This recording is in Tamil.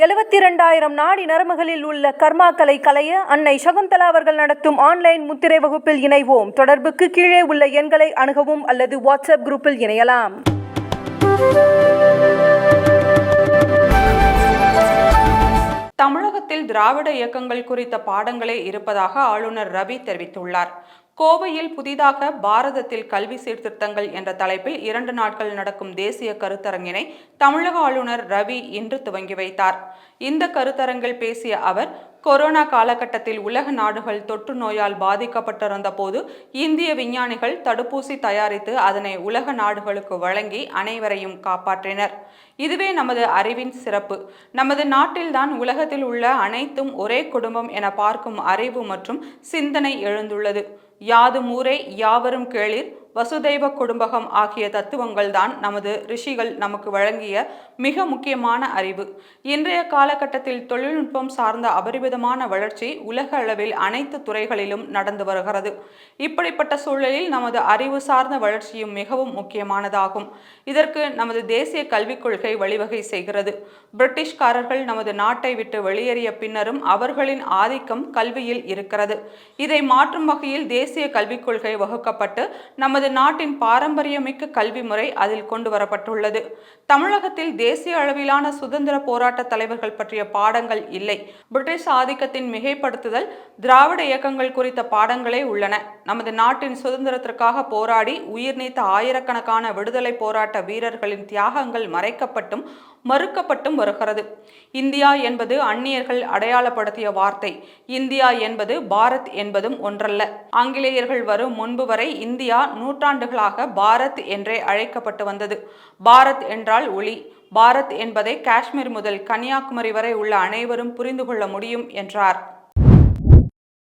எழுபத்தி இரண்டாயிரம் நாடி நரம்புகளில் உள்ள கர்மாக்களை களைய அன்னை சகுந்தலா அவர்கள் நடத்தும் ஆன்லைன் முத்திரை வகுப்பில் இணைவோம். தொடர்புக்கு கீழே உள்ள எண்களை அணுகவும் அல்லது வாட்ஸ்அப் குரூப்பில் இணையலாம். தமிழகத்தில் திராவிட இயக்கங்கள் குறித்த பாடங்களே இருப்பதாக ஆளுநர் ரவி தெரிவித்துள்ளார். கோவையில் புதிதாக பாரதத்தில் கல்வி சீர்திருத்தங்கள் என்ற தலைப்பில் இரண்டு நாட்கள் நடக்கும் தேசிய கருத்தரங்கினை தமிழக ஆளுநர் ரவி இன்று துவங்கி வைத்தார். இந்த கருத்தரங்கில் பேசிய அவர் கொரோனா காலகட்டத்தில் உலக நாடுகள் தொற்று நோயால் பாதிக்கப்பட்டிருந்த போது இந்திய விஞ்ஞானிகள் தடுப்பூசி தயாரித்து அதனை உலக நாடுகளுக்கு வழங்கி அனைவரையும் காப்பாற்றினர். இதுவே நமது அறிவின் சிறப்பு. நமது நாட்டில்தான் உலகத்தில் உள்ள அனைத்தும் ஒரே குடும்பம் என பார்க்கும் அறிவு மற்றும் சிந்தனை எழுந்துள்ளது. யாதும் ஊரே யாவரும் கேளிர். வசுதெய்வ குடும்பகம் ஆகிய தத்துவங்கள் தான் நமது ரிஷிகள் நமக்கு வழங்கிய மிக முக்கியமான அறிவு. இன்றைய காலகட்டத்தில் தொழில்நுட்பம் சார்ந்த அபரிமிதமான வளர்ச்சி உலக அளவில் அனைத்து துறைகளிலும் நடந்து வருகிறது. இப்படிப்பட்ட சூழலில் நமது அறிவு சார்ந்த வளர்ச்சியும் மிகவும் முக்கியமானதாகும். இதற்கு நமது தேசிய கல்விக் கொள்கை வழிவகை செய்கிறது. பிரிட்டிஷ்காரர்கள் நமது நாட்டை விட்டு வெளியேறிய பின்னரும் அவர்களின் ஆதிக்கம் கல்வியில் இருக்கிறது. இதை மாற்றும் வகையில் தேசிய கல்விக் கொள்கை வகுக்கப்பட்டு நமது நமது நாட்டின் பாரம்பரியமிக்க கல்வி முறை அதில் கொண்டு வரப்பட்டுள்ளது. தமிழகத்தில் தேசிய அளவிலான சுதந்திர போராட்ட தலைவர்கள் பற்றிய பாடங்கள் இல்லை. பிரிட்டிஷ் ஆதிக்கத்தின் மிகைப்படுத்துதல் திராவிட இயக்கங்கள் குறித்த பாடங்களே உள்ளன. நமது நாட்டின் சுதந்திரத்திற்காக போராடி உயிர் நீத்த ஆயிரக்கணக்கான விடுதலை போராட்ட வீரர்களின் தியாகங்கள் மறைக்கப்பட்டும் மறுக்கப்பட்டும் வருகிறது. இந்தியா என்பது அந்நியர்கள் அடையாளப்படுத்திய வார்த்தை. இந்தியா என்பது பாரத் என்பதும் ஒன்றல்ல. ஆங்கிலேயர்கள் வரும் முன்பு வரை இந்தியா நூற்றாண்டுகளாக பாரத் என்றே அழைக்கப்பட்டு வந்தது. பாரத் என்றால் ஒளி. பாரத் என்பதை காஷ்மீர் முதல் கன்னியாகுமரி வரை உள்ள அனைவரும் புரிந்து கொள்ள முடியும் என்றார்.